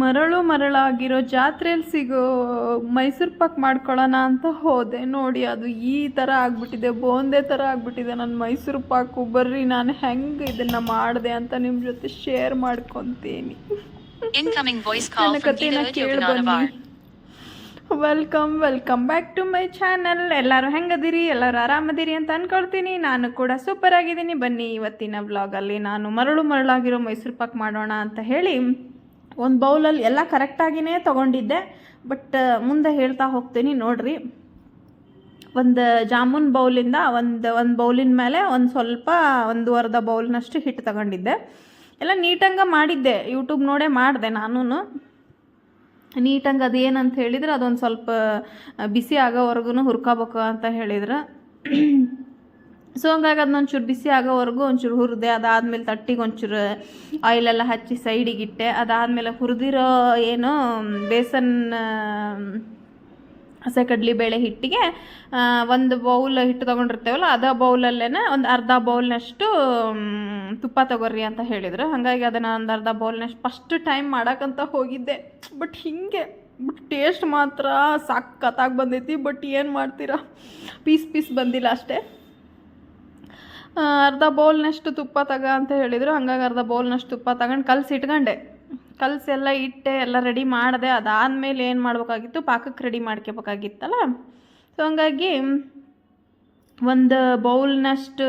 ಮರಳು ಮರಳಾಗಿರೋ ಜಾತ್ರೆಯಲ್ಲಿ ಸಿಗೋ ಮೈಸೂರು ಪಾಕ್ ಮಾಡ್ಕೊಳ್ಳೋಣ ಅಂತ ಹೋದೆ. ನೋಡಿ ಅದು ಈ ಥರ ಆಗಿಬಿಟ್ಟಿದೆ ಬೋಂದೆ ಥರ ಆಗ್ಬಿಟ್ಟಿದೆ ನನ್ನ ಮೈಸೂರು ಪಾಕು. ಬರ್ರಿ ನಾನು ಹೆಂಗೆ ಇದನ್ನು ಮಾಡಿದೆ ಅಂತ ನಿಮ್ಮ ಜೊತೆ ಶೇರ್ ಮಾಡ್ಕೊತೀನಿ. ನನ್ನ ಕಥೆನ Gita ಕೇಳಿ ಬನ್ನಿ. Welcome welcome back to my channel ಎಲ್ಲರೂ ಹೆಂಗದಿರಿ? ಎಲ್ಲರೂ ಆರಾಮದಿರಿ ಅಂತ ಅನ್ಕೊಳ್ತೀನಿ. ನಾನು ಕೂಡ ಸೂಪರ್ ಆಗಿದ್ದೀನಿ. ಬನ್ನಿ ಇವತ್ತಿನ ವ್ಲಾಗಲ್ಲಿ ನಾನು ಮರಳು ಮರಳಾಗಿರೋ ಮೈಸೂರು ಪಾಕ್ ಮಾಡೋಣ ಅಂತ ಹೇಳಿ. ಒಂದು ಬೌಲಲ್ಲಿ ಎಲ್ಲ ಕರೆಕ್ಟಾಗಿಯೇ ತೊಗೊಂಡಿದ್ದೆ ಬಟ್ ಮುಂದೆ ಹೇಳ್ತಾ ಹೋಗ್ತೀನಿ ನೋಡ್ರಿ. ಒಂದು ಜಾಮೂನ್ ಬೌಲಿಂದ ಒಂದು ಒಂದು ಬೌಲಿನ ಮೇಲೆ ಒಂದು ಸ್ವಲ್ಪ ಒಂದು ಅರ್ಧ ಬೌಲ್ನಷ್ಟು ಹಿಟ್ಟು ತಗೊಂಡಿದ್ದೆ. ಎಲ್ಲ ನೀಟಂಗೆ ಮಾಡಿದ್ದೆ ಯೂಟ್ಯೂಬ್ ನೋಡೇ ಮಾಡಿದೆ ನಾನು ನೀಟಂಗೆ ಅದೇನಂತ ಹೇಳಿದ್ರೆ ಅದೊಂದು ಸ್ವಲ್ಪ ಬಿಸಿ ಆಗೋವರೆಗೂ ಹುರ್ಕೋಬೇಕು ಅಂತ ಹೇಳಿದ್ರೆ. ಸೊ ಹಂಗಾಗಿ ಅದನ್ನ ಒಂಚೂರು ಬಿಸಿ ಆಗೋವರೆಗೂ ಒಂಚೂರು ಹುರಿದೆ, ಅದಾದಮೇಲೆ ತಟ್ಟಿಗೆ ಒಂಚೂರು ಆಯಿಲೆಲ್ಲ ಹಚ್ಚಿ ಸೈಡಿಗೆ ಇಟ್ಟೆ. ಅದಾದಮೇಲೆ ಹುರಿದಿರೋ ಏನು, ಬೇಸನ್ ಹಸೆ ಕಡ್ಲಿ ಬೇಳೆ ಹಿಟ್ಟಿಗೆ ಒಂದು ಬೌಲ್ ಹಿಟ್ಟು ತೊಗೊಂಡಿರ್ತೇವಲ್ಲ, ಅದೇ ಬೌಲಲ್ಲೇ ಒಂದು ಅರ್ಧ ಬೌಲ್ನಷ್ಟು ತುಪ್ಪ ತಗೋರಿ ಅಂತ ಹೇಳಿದ್ರು. ಹಾಗಾಗಿ ಅದನ್ನು ಒಂದು ಅರ್ಧ ಬೌಲ್ನಷ್ಟು ಫಸ್ಟ್ ಟೈಮ್ ಮಾಡೋಕ್ಕಂತ ಹೋಗಿದ್ದೆ. ಬಟ್ ಹಿಂಗೆ ಬಟ್ ಟೇಸ್ಟ್ ಮಾತ್ರ ಸಾಕತ್ತಾಗಿ ಬಂದೈತಿ. ಬಟ್ ಏನು ಮಾಡ್ತೀರಾ? ಪೀಸ್ ಪೀಸ್ ಬಂದಿಲ್ಲ ಅಷ್ಟೇ. ಅರ್ಧ ಬೌಲ್ನಷ್ಟು ತುಪ್ಪ ತಗ ಅಂತ ಹೇಳಿದರು. ಹಂಗಾಗಿ ಅರ್ಧ ಬೌಲ್ನಷ್ಟು ತುಪ್ಪ ತಗೊಂಡು ಕಲಸಿ ಇಟ್ಕೊಂಡೆ. ಕಲಸಿ ಎಲ್ಲ ಇಟ್ಟೆ, ಎಲ್ಲ ರೆಡಿ ಮಾಡಿದೆ. ಅದಾದಮೇಲೆ ಏನು ಮಾಡಬೇಕಾಗಿತ್ತು? ಪಾಕಕ್ಕೆ ರೆಡಿ ಮಾಡ್ಕೋಬೇಕಾಗಿತ್ತಲ್ಲ? ಸೊ ಹಂಗಾಗಿ ಒಂದು ಬೌಲ್ನಷ್ಟು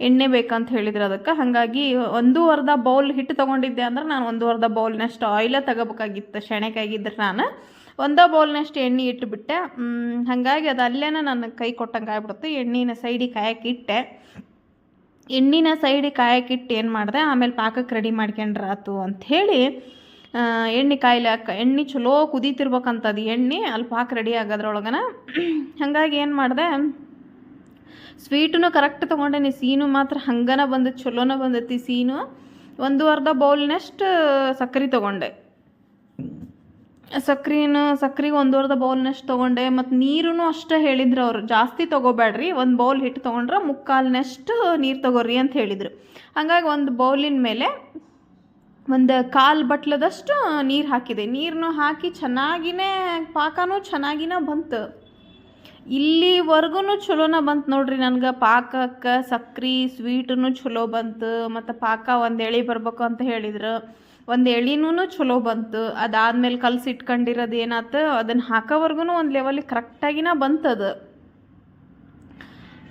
ಎಣ್ಣೆ ಬೇಕಂತ ಹೇಳಿದ್ರು ಅದಕ್ಕೆ. ಹಾಗಾಗಿ ಒಂದು ಅರ್ಧ ಬೌಲ್ ಹಿಟ್ಟು ತೊಗೊಂಡಿದ್ದೆ ಅಂದ್ರೆ ನಾನು ಒಂದು ಅರ್ಧ ಬೌಲ್ನಷ್ಟು ಆಯಿಲ ತಗೋಬೇಕಾಗಿತ್ತು. ಶೆಣೆಕಾಯಿಗಿದ್ರೆ ನಾನು. ಒಂದೇ ಬೌಲ್ನಷ್ಟು ಎಣ್ಣೆ ಇಟ್ಟುಬಿಟ್ಟೆ ಹಾಗಾಗಿ ಅದು ಅಲ್ಲೇ ನನ್ನ ಕೈ ಕೊಟ್ಟಂಗೆ ಆಗ್ಬಿಡುತ್ತೆ. ಎಣ್ಣೆನ ಸೈಡಿಗೆ ಕಾಯಕ್ಕೆ ಇಟ್ಟೆ. ಎಣ್ಣಿನ ಸೈಡಿಗೆ ಕಾಯಕ್ಕಿಟ್ಟು ಏನು ಮಾಡಿದೆ? ಆಮೇಲೆ ಪಾಕಕ್ಕೆ ರೆಡಿ ಮಾಡ್ಕೊಂಡ್ರಾತು ಅಂಥೇಳಿ ಎಣ್ಣೆ ಕಾಯಿಲೆ ಎಣ್ಣೆ ಚಲೋ ಕುದೀತಿರ್ಬೇಕಂತದು ಎಣ್ಣೆ ಅಲ್ಲಿ ಪಾಕ ರೆಡಿ ಆಗೋದ್ರೊಳಗನ. ಹಾಗಾಗಿ ಏನು ಮಾಡಿದೆ? ಸ್ವೀಟೂ ಕರೆಕ್ಟ್ ತೊಗೊಂಡೇನಿ ಸೀನು ಮಾತ್ರ ಹಂಗನ ಬಂದೈತಿ ಚಲೋನ ಬಂದೈತಿ ಸೀನು. ಒಂದು ಅರ್ಧ ಬೌಲ್ನಷ್ಟು ಸಕ್ಕರೆ ತೊಗೊಂಡೆ. ಸಕ್ರೆನು, ಸಕ್ರಿಗೆ ಒಂದು ಅರ್ಧ ಬೌಲ್ನಷ್ಟು ತೊಗೊಂಡೆ, ಮತ್ತು ನೀರೂ ಅಷ್ಟೇ ಹೇಳಿದ್ರು ಅವರು. ಜಾಸ್ತಿ ತೊಗೋಬೇಡ್ರಿ, ಒಂದು ಬೌಲ್ ಹಿಟ್ಟು ತೊಗೊಂಡ್ರೆ ಮುಕ್ಕಾಲ್ನಷ್ಟು ನೀರು ತೊಗೋರಿ ಅಂತ ಹೇಳಿದರು. ಹಾಗಾಗಿ ಒಂದು ಬೌಲಿನ ಮೇಲೆ ಒಂದು ಕಾಲು ಬಟ್ಲದಷ್ಟು ನೀರು ಹಾಕಿದೆ. ನೀರನ್ನು ಹಾಕಿ ಚೆನ್ನಾಗಿನೇ, ಪಾಕನೂ ಚೆನ್ನಾಗಿನೇ ಬಂತು. ಇಲ್ಲಿವರೆಗೂ ಚಲೋನ ಬಂತು ನೋಡ್ರಿ ನನಗೆ. ಪಾಕಕ್ಕೆ ಸಕ್ರೆ ಸ್ವೀಟೂ ಚಲೋ ಬಂತು. ಮತ್ತು ಪಾಕ ಒಂದು ಎಳೆ ಬರ್ಬೇಕು ಅಂತ ಹೇಳಿದ್ರು. ಒಂದು ಎಳಿನೂ ಚಲೋ ಬಂತು. ಅದಾದ್ಮೇಲೆ ಕಲ್ಸಿ ಇಟ್ಕೊಂಡಿರೋದು ಏನಾಯ್ತು ಅದನ್ನು ಹಾಕೋವರೆಗೂ ಒಂದು ಲೆವೆಲಿಗೆ ಕರೆಕ್ಟಾಗಿನ ಬಂತದು.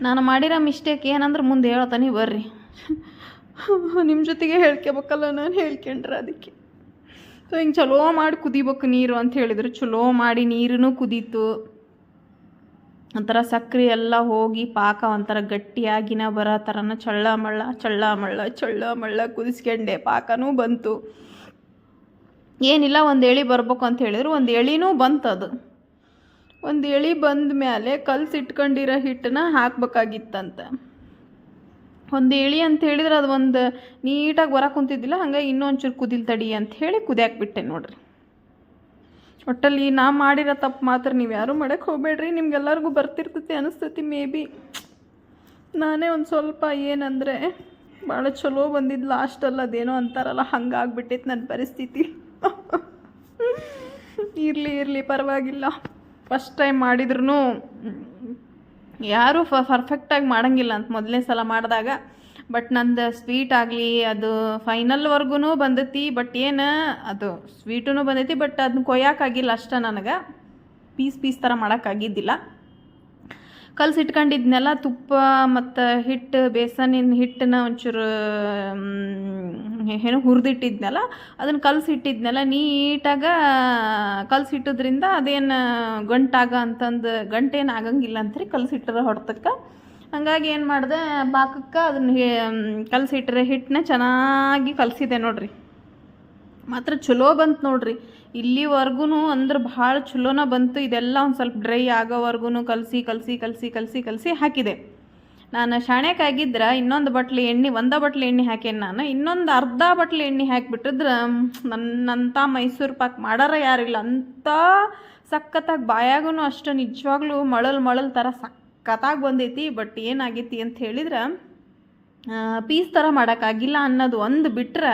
ನಾನು ಮಾಡಿರೋ ಮಿಸ್ಟೇಕ್ ಏನಂದ್ರೆ ಮುಂದೆ ಹೇಳ್ತಾನೆ ಬರ್ರಿ. ನಿಮ್ಮ ಜೊತೆಗೆ ಹೇಳ್ಕೋಬೇಕಲ್ಲ ನಾನು ಹೇಳ್ಕೊಂಡ್ರೆ ಅದಕ್ಕೆ. ಸೊ ಹಿಂಗೆ ಚಲೋ ಮಾಡಿ ಕುದಿಬೇಕು ನೀರು ಅಂತ ಹೇಳಿದ್ರು. ಚಲೋ ಮಾಡಿ ನೀರೂ ಕುದೀತು. ಒಂಥರ ಸಕ್ಕರೆ ಎಲ್ಲ ಹೋಗಿ ಪಾಕ ಒಂಥರ ಗಟ್ಟಿಯಾಗಿನ ಬರೋ ಥರನ ಚಳ್ಳ ಮಳ್ಳ ಚಳ್ಳ ಮಳ್ಳ ಚಳ್ಳ ಮಳ್ಳ ಕುದಿಸ್ಕೊಂಡೆ. ಪಾಕನೂ ಬಂತು. ಏನಿಲ್ಲ, ಒಂದು ಎಳಿ ಬರ್ಬೇಕು ಅಂತ ಹೇಳಿದ್ರು. ಒಂದು ಎಳಿನೂ ಬಂತದು ಒಂದು ಎಳಿ ಬಂದ ಮೇಲೆ ಕಲ್ಸಿ ಇಟ್ಕೊಂಡಿರೋ ಹಿಟ್ಟನ್ನ ಹಾಕ್ಬೇಕಾಗಿತ್ತಂತೆ. ಒಂದು ಎಳಿ ಅಂತ ಹೇಳಿದ್ರೆ ಅದು ಒಂದು ನೀಟಾಗಿ ಹೊರ ಕುಂತಿದ್ದಿಲ್ಲ ಹಂಗೆ ಇನ್ನೊಂಚೂರು ಕುದಿಲ್ ತಡಿ ಅಂತ ಹೇಳಿ ಕುದಿಯಾಕ್ಬಿಟ್ಟೆ ಬಿಟ್ಟೆ ನೋಡ್ರಿ. ಒಟ್ಟಲ್ಲಿ ನಾ ಮಾಡಿರೋ ತಪ್ಪು ಮಾತ್ರ ನೀವು ಯಾರೂ ಮಾಡಕ್ಕೆ ಹೋಗಬೇಡ್ರಿ, ನಿಮ್ಗೆಲ್ಲರಿಗೂ ಬರ್ತಿರ್ತೈತಿ ಅನಿಸ್ತೈತಿ ಮೇ ಬಿ. ನಾನೇ ಒಂದು ಸ್ವಲ್ಪ ಏನಂದರೆ ಭಾಳ ಚಲೋ ಬಂದಿದ್ದು ಲಾಸ್ಟಲ್ಲಿ ಅದೇನೋ ಅಂತಾರಲ್ಲ ಹಂಗಾಗ್ಬಿಟ್ಟಿತ್ತು ನನ್ನ ಪರಿಸ್ಥಿತಿ. ಇರಲಿ ಇರಲಿ, ಪರವಾಗಿಲ್ಲ. ಫಸ್ಟ್ ಟೈಮ್ ಮಾಡಿದ್ರೂ ಯಾರೂ ಪರ್ಫೆಕ್ಟಾಗಿ ಮಾಡೋಂಗಿಲ್ಲ ಅಂತ ಮೊದಲನೇ ಸಲ ಮಾಡಿದಾಗ. ಬಟ್ ನಂದು ಸ್ವೀಟ್ ಆಗಲಿ, ಅದು ಫೈನಲ್ವರೆಗೂ ಬಂದೈತಿ ಬಟ್ ಏನು, ಅದು ಸ್ವೀಟೂ ಬಂದೈತಿ ಬಟ್ ಅದನ್ನ ಕೊಯ್ಯೋಕ್ಕಾಗಿಲ್ಲ ಅಷ್ಟೇ ನನಗೆ. ಪೀಸ್ ಪೀಸ್ ಥರ ಮಾಡೋಕ್ಕಾಗಿದ್ದಿಲ್ಲ ಕಲಸಿ ಇಟ್ಕೊಂಡಿದ್ನೆಲ್ಲ ತುಪ್ಪ ಮತ್ತು ಹಿಟ್ಟು, ಬೇಸನಿನ ಹಿಟ್ಟನ್ನ ಒಂಚೂರು ಏನು ಹುರಿದಿಟ್ಟಿದ್ನಲ್ಲ, ಅದನ್ನು ಕಲಸಿಟ್ಟಿದ್ನೆಲ್ಲ, ನೀಟಾಗ ಕಲಸಿಟ್ಟದ್ರಿಂದ ಅದೇನು ಗಂಟಾಗ ಅಂತಂದು ಗಂಟೇನು ಆಗಂಗಿಲ್ಲ ಅಂತ್ರಿ ಕಲಸಿಟ್ಟರ ಹೊಡ್ತಕ್ಕೆ. ಹಂಗಾಗಿ ಏನು ಮಾಡಿದೆ, ಪಾಕಕ್ಕೆ ಅದನ್ನ ಕಲಸಿಟ್ಟರೆ ಹಿಟ್ಟನ್ನ ಚೆನ್ನಾಗಿ ಕಲಸಿದೆ ನೋಡ್ರಿ. ಮಾತ್ರ ಚಲೋ ಬಂತು ನೋಡ್ರಿ. ಇಲ್ಲಿವರೆಗೂ ಅಂದ್ರೆ ಭಾಳ ಚಲೋನ ಬಂತು, ಇದೆಲ್ಲ ಒಂದು ಸ್ವಲ್ಪ ಡ್ರೈ ಆಗೋವರೆಗೂ ಕಲಸಿ ಕಲಸಿ ಕಲಸಿ ಕಲಸಿ ಕಲಸಿ ಹಾಕಿದೆ. ನಾನು ಶಾಣ್ಯಕ್ಕಾಗಿದ್ರೆ ಇನ್ನೊಂದು ಬಟ್ಲಿ ಎಣ್ಣೆ, ಒಂದು ಬಟ್ಲು ಎಣ್ಣೆ ಹಾಕೇನು ನಾನು, ಇನ್ನೊಂದು ಅರ್ಧ ಬಟ್ಲು ಎಣ್ಣೆ ಹಾಕಿಬಿಟ್ಟಿದ್ರೆ ನನ್ನಂಥ ಮೈಸೂರು ಪಾಕ್ ಮಾಡಾರ ಯಾರಿಲ್ಲ. ಅಂಥ ಸಖತ್ತಾಗಿ ಬಾಯಾಗೂ ಅಷ್ಟು ನಿಜವಾಗ್ಲೂ ಮಳಲ್ ಮಳಲ್ ಥರ ಸಖತ್ತಾಗಿ ಬಂದೈತಿ ಬಟ್ ಏನಾಗೈತಿ ಅಂತ ಹೇಳಿದ್ರೆ ಪೀಸ್ ಥರ ಮಾಡೋಕ್ಕಾಗಿಲ್ಲ ಅನ್ನೋದು ಒಂದು ಬಿಟ್ಟರೆ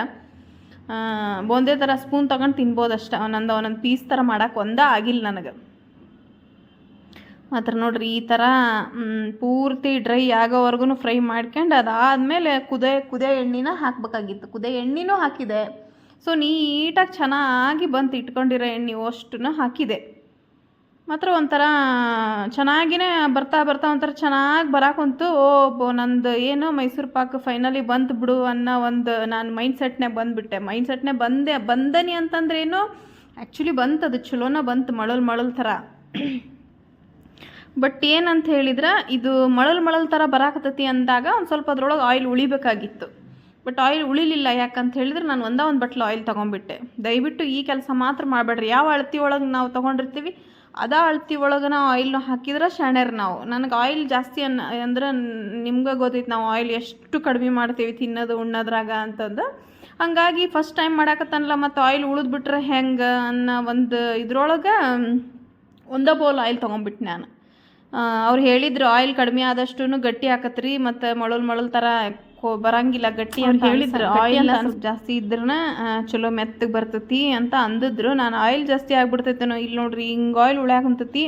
ಒಂದೇ ಥರ ಸ್ಪೂನ್ ತೊಗೊಂಡು ತಿನ್ಬೋದು ಅಷ್ಟೇ, ಒಂದೊಂದು ಒಂದೊಂದು ಪೀಸ್ ಥರ ಮಾಡೋಕೆ ಒಂದೇ ಆಗಿಲ್ಲ ನನಗೆ. ಮಾತ್ರ ನೋಡ್ರಿ ಈ ಥರ ಪೂರ್ತಿ ಡ್ರೈ ಆಗೋವರೆಗೂ ಫ್ರೈ ಮಾಡ್ಕೊಂಡು ಅದಾದಮೇಲೆ ಕುದೇ, ಕುದೆ ಎಣ್ಣೆನ ಹಾಕಬೇಕಾಗಿತ್ತು. ಕುದೇ ಎಣ್ಣೆನೂ ಹಾಕಿದೆ. ಸೊ ನೀಟಾಗಿ ಚೆನ್ನಾಗಿ ಬಂತು ಇಟ್ಕೊಂಡಿರೋ ಎಣ್ಣೆ ಅಷ್ಟನ್ನು ಹಾಕಿದೆ. ಮಾತ್ರ ಒಂಥರ ಚೆನ್ನಾಗಿನೇ ಬರ್ತಾ ಬರ್ತಾ ಒಂಥರ ಚೆನ್ನಾಗಿ ಬರಾಕಂತು ಓ ನಂದು ಏನು ಮೈಸೂರು ಪಾಕ್ ಫೈನಲಿ ಬಂತು ಬಿಡು ಅನ್ನೋ ಒಂದು ನಾನು ಮೈಂಡ್ ಸೆಟ್ನೇ ಬಂದುಬಿಟ್ಟೆ. ಮೈಂಡ್ ಸೆಟ್ನೇ ಬಂದೆ, ಬಂದನಿ ಅಂತಂದ್ರೇನು ಆ್ಯಕ್ಚುಲಿ ಬಂತು ಅದು ಚಲೋನ ಬಂತು ಮಳಲ್ ಮಳಲ್ ಥರ. ಬಟ್ ಏನಂತ ಹೇಳಿದ್ರೆ, ಇದು ಮಳಲ್ ಮಳಲ್ ಥರ ಬರಾಕತ್ತತಿ ಅಂದಾಗ ಒಂದು ಸ್ವಲ್ಪ ಅದ್ರೊಳಗೆ ಆಯಿಲ್ ಉಳಿಬೇಕಾಗಿತ್ತು. ಬಟ್ ಆಯಿಲ್ ಉಳಿಲಿಲ್ಲ ಯಾಕಂತ ಹೇಳಿದ್ರೆ ನಾನು ಒಂದೇ ಒಂದು ಬಟ್ಲು ಆಯಿಲ್ ತೊಗೊಂಡ್ಬಿಟ್ಟೆ. ದಯವಿಟ್ಟು ಈ ಕೆಲಸ ಮಾತ್ರ ಮಾಡಬೇಡ್ರಿ. ಯಾವ ಅಳತಿ ಒಳಗೆ ನಾವು ತೊಗೊಂಡಿರ್ತೀವಿ ಅದೇ ಅಳ್ತಿ ಒಳಗೆ ನಾವು ಆಯಿಲ್ನ ಹಾಕಿದ್ರೆ ಶಾಣ್ಯರ್ ನಾವು. ನನಗೆ ಆಯಿಲ್ ಜಾಸ್ತಿ ಅನ್ನ ಅಂದ್ರೆ ನಿಮ್ಗೆ ಗೊತ್ತೈತೆ ನಾವು ಆಯಿಲ್ ಎಷ್ಟು ಕಡಿಮೆ ಮಾಡ್ತೀವಿ ತಿನ್ನೋದು, ಉಣ್ಣೋದ್ರಾಗ ಅಂತಂದು. ಹಾಗಾಗಿ ಫಸ್ಟ್ ಟೈಮ್ ಮಾಡಾಕತ್ತನಲ್ಲ ಮತ್ತು ಆಯಿಲ್ ಉಳಿದ್ಬಿಟ್ರೆ ಹೆಂಗೆ ಅನ್ನೋ ಒಂದು ಇದ್ರೊಳಗೆ ಒಂದೇ ಬೌಲ್ ಆಯಿಲ್ ತೊಗೊಂಬಿಟ್ಟು ನಾನು. ಅವ್ರು ಹೇಳಿದ್ರು ಆಯಿಲ್ ಕಡಿಮೆ ಆದಷ್ಟು ಗಟ್ಟಿ ಹಾಕತ್ರಿ ಮತ್ತು ಮೊಳಲ್ ಮೊಳಲ್ ಥರ ಬರಂಗಿಲ್ಲ ಗಟ್ಟಿ ಅಂತ ಹೇಳಿದ್ರು ಆಯಿಲ್ ಸ್ವಲ್ಪ ಜಾಸ್ತಿ ಇದ್ರನ ಚಲೋ ಮೆತ್ತಗೆ ಬರ್ತೈತಿ ಅಂತ ಅಂದಿದ್ರು. ನಾನು ಆಯಿಲ್ ಜಾಸ್ತಿ ಆಗ್ಬಿಡ್ತೈತೇನೋ ಇಲ್ಲಿ ನೋಡ್ರಿ ಹಿಂಗೆ ಆಯಿಲ್ ಉಳ್ಯಾಕಂತೈತಿ.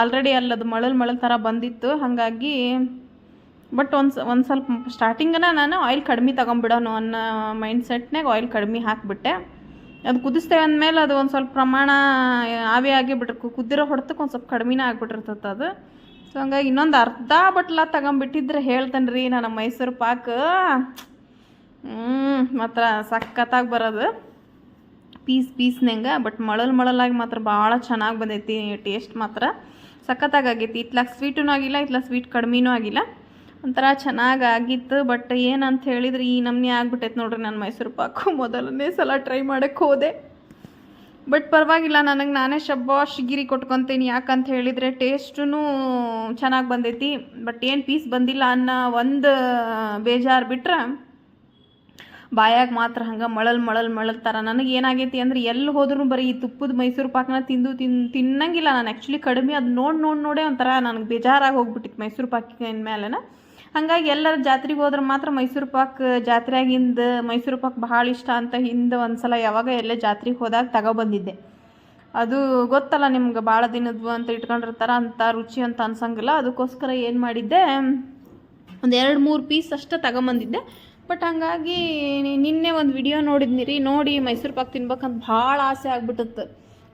ಆಲ್ರೆಡಿ ಅಲ್ಲದು ಮಳಲ್ ಮಳಲ್ ಥರ ಬಂದಿತ್ತು. ಹಾಗಾಗಿ ಬಟ್ ಒಂದು ಒಂದ್ ಸ್ವಲ್ಪ ಸ್ಟಾರ್ಟಿಂಗನ ನಾನು ಆಯಿಲ್ ಕಡಿಮೆ ತಗೊಂಬಿಡೋನು ಅನ್ನೋ ಮೈಂಡ್ ಸೆಟ್ನಾಗ ಆಯಿಲ್ ಕಡಿಮೆ ಹಾಕಿಬಿಟ್ಟೆ. ಅದು ಕುದಿಸ್ತೇವೆ ಅಂದಮೇಲೆ ಅದು ಒಂದು ಸ್ವಲ್ಪ ಪ್ರಮಾಣ ಆವಿ ಆಗಿ ಬಿಟ್ಟು ಕುದ್ದಿರೋ ಹೊಡೆತಕ್ಕೆ ಒಂದು ಸ್ವಲ್ಪ ಕಡಿಮೆನೇ ಆಗಿಬಿಟ್ಟಿರ್ತದೆ ಅದು. ಸೊ ಹಂಗಾಗಿ ಇನ್ನೊಂದು ಅರ್ಧ ಬಟ್ಲ ತಗೊಂಬಿಟ್ಟಿದ್ರೆ ಹೇಳ್ತಾನೆ ರೀ ನಾನು ಮೈಸೂರು ಪಾಕ್. ಹ್ಞೂ ಮಾತ್ರ ಸಖತ್ತಾಗಿ ಬರೋದು. ಪೀಸ್ ಪೀಸ್ನಂಗೆ ಬಟ್ ಮಳಲ್ ಮಳಲಾಗಿ ಮಾತ್ರ ಭಾಳ ಚೆನ್ನಾಗಿ ಬಂದೈತಿ ಟೇಸ್ಟ್ ಮಾತ್ರ. ಸಖತ್ತಾಗಿ ಆಗೈತಿ. ಇತ್ಲಾಗ ಸ್ವೀಟೂ ಆಗಿಲ್ಲ ಇತ್ಲ ಸ್ವೀಟ್ ಕಡಿಮೆನೂ ಆಗಿಲ್ಲ. ಒಂಥರ ಚೆನ್ನಾಗಿ ಆಗಿತ್ತು ಬಟ್ ಏನಂತ ಹೇಳಿದ್ರೆ ಈ ನಮ್ನಿ ಆಗ್ಬಿಟ್ಟೈತೆ ನೋಡ್ರಿ ನಾನು ಮೈಸೂರು ಪಾಕು. ಮೊದಲನೇ ಸಲ ಟ್ರೈ ಮಾಡೋಕ್ಕೆ ಹೋದೆ. ಬಟ್ ಪರವಾಗಿಲ್ಲ, ನನಗೆ ನಾನೇ ಶಬ್ಬಾಶ್ ಗಿರಿ ಕೊಟ್ಕೊತೀನಿ. ಯಾಕಂತ ಹೇಳಿದರೆ ಟೇಸ್ಟೂ ಚೆನ್ನಾಗಿ ಬಂದೈತಿ. ಬಟ್ ಏನು ಪೀಸ್ ಬಂದಿಲ್ಲ ಅನ್ನೋ ಒಂದು ಬೇಜಾರು ಬಿಟ್ರೆ ಬಾಯಾಗ ಮಾತ್ರ ಹಂಗೆ ಮಳಲ್ ಮಳಲ್ ಮಳಲ್ತಾರ ನನಗೆ ಏನಾಗೈತಿ ಅಂದ್ರೆ ಎಲ್ಲಿ ಹೋದ್ರೂ ಬರೀ ಈ ತುಪ್ಪದ ಮೈಸೂರು ಪಾಕನ ತಿಂದು ತಿನ್, ತಿನ್ನಂಗಿಲ್ಲ ನಾನು. ಆ್ಯಕ್ಚುಲಿ ಕಡಿಮೆ ಅದು ನೋಡಿ ನೋಡಿ, ನೋಡೇ ಒಂಥರ ನನಗೆ ಬೇಜಾರಾಗಿ ಹೋಗ್ಬಿಟ್ಟಿತ್ತು ಮೈಸೂರು ಪಾಕಿನ ಮೇಲೆನ ಹಾಗಾಗಿ ಎಲ್ಲರ ಜಾತ್ರೆಗೆ ಹೋದ್ರೆ ಮಾತ್ರ ಮೈಸೂರು ಪಾಕ್ ಜಾತ್ರೆಯಾಗಿಂದ ಮೈಸೂರು ಪಾಕ್ ಭಾಳ ಇಷ್ಟ ಅಂತ ಹಿಂದೆ ಒಂದು ಸಲ ಯಾವಾಗ ಎಲ್ಲೇ ಜಾತ್ರೆಗೆ ಹೋದಾಗ ತಗೊಬಂದಿದ್ದೆ. ಅದು ಗೊತ್ತಲ್ಲ ನಿಮ್ಗೆ ಭಾಳ ದಿನದ್ವು ಅಂತ ಇಟ್ಕೊಂಡಿರ್ತಾರ ಅಂತ ರುಚಿ ಅಂತ ಅನ್ಸಂಗಿಲ್ಲ. ಅದಕ್ಕೋಸ್ಕರ ಏನು ಮಾಡಿದ್ದೆ, ಒಂದು ಎರಡು ಮೂರು ಪೀಸ್ ಅಷ್ಟೇ ತಗೊಂಬಂದಿದ್ದೆ. ಬಟ್ ಹಂಗಾಗಿ ನಿನ್ನೆ ಒಂದು ವಿಡಿಯೋ ನೋಡಿದ್ನಿ ರೀ ನೋಡಿ ಮೈಸೂರು ಪಾಕ್ ತಿನ್ಬೇಕಂತ ಭಾಳ ಆಸೆ ಆಗ್ಬಿಟ್ಟಿತ್ತು.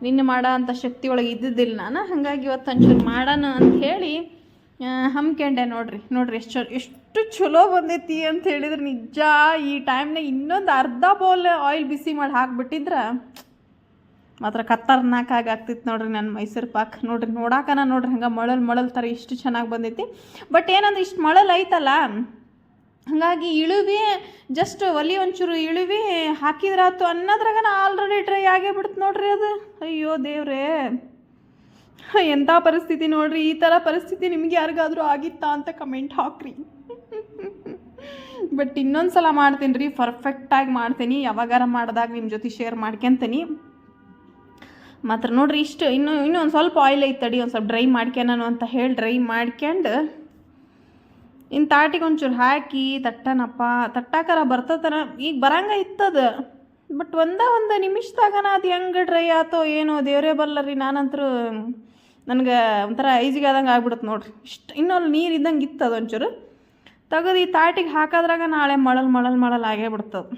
ನಿನ್ನೆ ಮಾಡೋ ಅಂಥ ಶಕ್ತಿ ಒಳಗೆ ಇದ್ದಿದ್ದಿಲ್ಲ ನಾನು. ಹಾಗಾಗಿ ಇವತ್ತು ಅಂಚೂರು ಮಾಡೋಣ ಅಂತ ಹೇಳಿ ಹಮ್ಕೊಂಡೆ ನೋಡ್ರಿ ನೋಡ್ರಿ ಎಷ್ಟು ಎಷ್ಟು ಚಲೋ ಬಂದೈತಿ ಅಂತ ಹೇಳಿದ್ರೆ ನಿಜ ಈ ಟೈಮ್ನಾಗ ಇನ್ನೊಂದು ಅರ್ಧ ಬೌಲ್ ಆಯಿಲ್ ಬಿಸಿ ಮಾಡಿ ಹಾಕ್ಬಿಟ್ಟಿದ್ರೆ ಮಾತ್ರ ಖತರ್ನಾಕಾಗಿ ಆಗ್ತಿತ್ತು ನೋಡ್ರಿ ನನ್ನ ಮೈಸೂರು ಪಾಕ್. ನೋಡ್ರಿ, ನೋಡಾಕನ ನೋಡ್ರಿ ಹಂಗೆ ಮಳಲ್ ಮಳಲ್ ಥರ ಇಷ್ಟು ಚೆನ್ನಾಗಿ ಬಂದೈತಿ. ಬಟ್ ಏನಂದ್ರೆ ಇಷ್ಟು ಮಳಲ್ ಐತಲ್ಲ, ಹಾಗಾಗಿ ಇಳುವಿ ಜಸ್ಟ್ ಒಲಿ ಒಂಚೂರು ಇಳುವಿ ಹಾಕಿದ್ರಾತು ಅನ್ನೋದ್ರಾಗನ ಆಲ್ರೆಡಿ ಡ್ರೈ ಆಗೇ ಬಿಡ್ತು ನೋಡ್ರಿ ಅದು. ಅಯ್ಯೋ ದೇವ್ರೇ. ಎಂಥ ಪರಿಸ್ಥಿತಿ ನೋಡ್ರಿ? ಈ ಥರ ಪರಿಸ್ಥಿತಿ ನಿಮ್ಗೆ ಯಾರಿಗಾದರೂ ಆಗಿತ್ತಾ ಅಂತ ಕಮೆಂಟ್ ಹಾಕ್ರಿ. ಬಟ್ ಇನ್ನೊಂದು ಸಲ ಮಾಡ್ತೀನಿ ರೀ ಪರ್ಫೆಕ್ಟಾಗಿ ಮಾಡ್ತೀನಿ. ಯಾವಾಗಾರ ಮಾಡಿದಾಗ ನಿಮ್ಮ ಜೊತೆ ಶೇರ್ ಮಾಡ್ಕೊಂತೀನಿ. ಮಾತ್ರ ನೋಡ್ರಿ, ಇಷ್ಟು ಇನ್ನೂ ಇನ್ನೂ ಒಂದು ಸ್ವಲ್ಪ ಆಯಿಲ್ ಐತೆ ತಡಿ, ಒಂದು ಸ್ವಲ್ಪ ಡ್ರೈ ಮಾಡ್ಕ್ಯಾನು ಅಂತ ಹೇಳಿ ಡ್ರೈ ಮಾಡ್ಕೊಂಡು ಇನ್ನು ತಾಟಿಗೆ ಒಂಚೂರು ಹಾಕಿ ತಟ್ಟನಪ್ಪ. ತಟ್ಟಾಕಾರ ಬರ್ತದನ ಈಗ ಬರಂಗ ಇತ್ತದ. ಬಟ್ ಒಂದೇ, ಒಂದು ನಿಮಿಷದಾಗನ ಅದು ಹೆಂಗೆ ಡ್ರೈ ಆತೋ ಏನೋ ದೇವರೇ ಬಲ್ಲರಿ. ನಾನಂತರೂ ನನಗೆ ಒಂಥರ ಐಜಿಗೆ ಆದಂಗೆ ಆಗ್ಬಿಡುತ್ತೆ ನೋಡ್ರಿ. ಇಷ್ಟು ಇನ್ನೊಂದು ನೀರು ಇದ್ದಂಗೆ ಇತ್ತು ಅದೊಂಚೂರು. ತೆಗೆದು ಈ ತಾಟಿಗೆ ಹಾಕೋದ್ರಾಗ ನಾಳೆ ಮಳಲ್ ಮಳಲ್ ಮಳಲ್ ಆಗೇ ಬಿಡ್ತದೆ.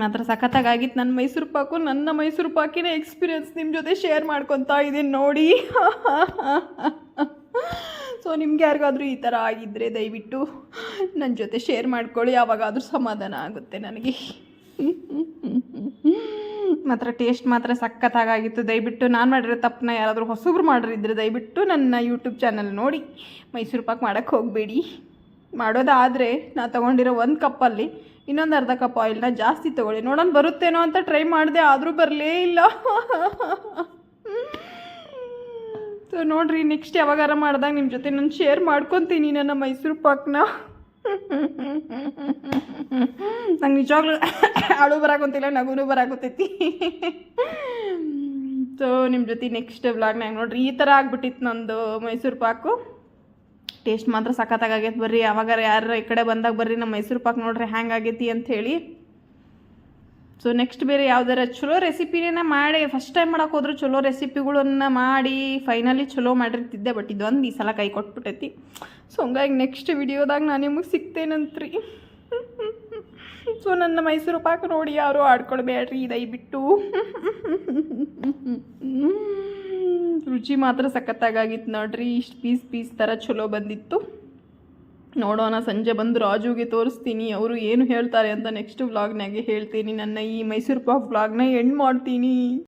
ಮಾತ್ರ ಸಖತ್ತಾಗಿ ಆಗಿತ್ತು ನನ್ನ ಮೈಸೂರು ಪಾಕು, ನನ್ನ ಮೈಸೂರು ಪಾಕಿನ ಎಕ್ಸ್ಪೀರಿಯನ್ಸ್ ನಿಮ್ಮ ಜೊತೆ ಶೇರ್ ಮಾಡ್ಕೊತಾ ಇದ್ದೀನಿ ನೋಡಿ. ಸೊ ನಿಮ್ಗೆ ಯಾರಿಗಾದ್ರೂ ಈ ಥರ ಆಗಿದ್ದರೆ ದಯವಿಟ್ಟು ನನ್ನ ಜೊತೆ ಶೇರ್ ಮಾಡ್ಕೊಳ್ಳಿ, ಯಾವಾಗಾದರೂ ಸಮಾಧಾನ ಆಗುತ್ತೆ ನನಗೆ. ಮಾತ್ರ ಟೇಸ್ಟ್ ಮಾತ್ರ ಸಖತ್ತಾಗಿತ್ತು ದಯವಿಟ್ಟು ನಾನು ಮಾಡಿರೋ ತಪ್ಪನ್ನ ಯಾರಾದರೂ ಹೊಸಬ್ರು ಮಾಡಿರಿದ್ರೆ ದಯವಿಟ್ಟು ನನ್ನ ಯೂಟ್ಯೂಬ್ ಚಾನಲ್ ನೋಡಿ. ಮೈಸೂರು ಪಾಕ್ ಮಾಡೋಕ್ಕೆ ಹೋಗಬೇಡಿ. ಮಾಡೋದಾದರೆ ನಾ ತೊಗೊಂಡಿರೋ ಒಂದು ಕಪ್ಪಲ್ಲಿ ಇನ್ನೊಂದು ಅರ್ಧ ಕಪ್ ಆಯಿಲ್ನ ಜಾಸ್ತಿ ತೊಗೊಳ್ಳಿ. ನೋಡೋಣ ಬರುತ್ತೇನೋ ಅಂತ ಟ್ರೈ ಮಾಡಿದೆ ಆದರೂ ಬರಲೇ ಇಲ್ಲ. ಸೊ ನೋಡ್ರಿ ನೆಕ್ಸ್ಟ್ ಯಾವಾಗಾರ ಮಾಡಿದಾಗ ನಿಮ್ಮ ಜೊತೆ ನಾನು ಶೇರ್ ಮಾಡ್ಕೊತೀನಿ ನನ್ನ ಮೈಸೂರು ಪಾಕ್ನ. ನಂಗೆ ನಿಜವಾಗ್ಲೂ ಅಳು ಬರಾಕೊಂತಿಲ್ಲ, ನಗುನು ಬರಾಕೊತೈತಿ. ಸೊ ನಿಮ್ಮ ಜೊತೆ ನೆಕ್ಸ್ಟ್ ವ್ಲಾಗ್ನಾಗ ನೋಡ್ರಿ. ಈ ಥರ ಆಗ್ಬಿಟ್ಟಿತ್ತು ನಂದು ಮೈಸೂರು ಪಾಕು. ಟೇಸ್ಟ್ ಮಾತ್ರ ಸಖತ್ತಾಗೈತೆ ಬರ್ರಿ. ಯಾವಾಗಾರ ಯಾರು ಈ ಕಡೆ ಬಂದಾಗ ಬರ್ರಿ ನಮ್ಮ ಮೈಸೂರು ಪಾಕ್ ನೋಡ್ರಿ ಹ್ಯಾಂಗಾಗೈತಿ ಹೇಳಿ. ಸೊ ನೆಕ್ಸ್ಟ್ ಬೇರೆ ಯಾವ್ದಾರ ಚಲೋ ರೆಸಿಪಿನೇ ಮಾಡಿ ಫಸ್ಟ್ ಟೈಮ್ ಮಾಡೋಕೆ ಹೋದ್ರೆ ಚಲೋ ರೆಸಿಪಿಗಳನ್ನ ಮಾಡಿ ಫೈನಲಿ ಚಲೋ ಮಾಡಿರ್ತಿದ್ದೆ ಬಟ್ ಇದೊಂದು ಈ ಸಲ ಕೈ ಕೊಟ್ಬಿಟ್ಟೈತಿ. ಸೊ ಹಂಗಾಗಿ ನೆಕ್ಸ್ಟ್ ವಿಡಿಯೋದಾಗ ನಾನು ನಿಮಗೆ ಸಿಗ್ತೇನಂತ್ರಿ. ಸೊ ನನ್ನ ಮೈಸೂರು ಪಾಕ ನೋಡಿ ಯಾರು ಆಡ್ಕೊಳ್ಬೇಡ್ರಿ, ದಯವಿಟ್ಟು. ರುಚಿ ಮಾತ್ರ ಸಖತ್ತಾಗಿತ್ತು ನೋಡ್ರಿ. ಇಷ್ಟು ಪೀಸ್ ಪೀಸ್ ಥರ ಚಲೋ ಬಂದಿತ್ತು. ನೋಡೋಣ, ಸಂಜೆ ಬಂದು ರಾಜುಗೆ ತೋರಿಸ್ತೀನಿ. ಅವರು ಏನು ಹೇಳ್ತಾರೆ ಅಂತ ನೆಕ್ಸ್ಟ್ ವ್ಲಾಗ್ನಾಗೆ ಹೇಳ್ತೀನಿ. ನನ್ನ ಈ ಮೈಸೂರು ಪಾಕ್ ವ್ಲಾಗ್ನ ಎಂಡ್ ಮಾಡ್ತೀನಿ.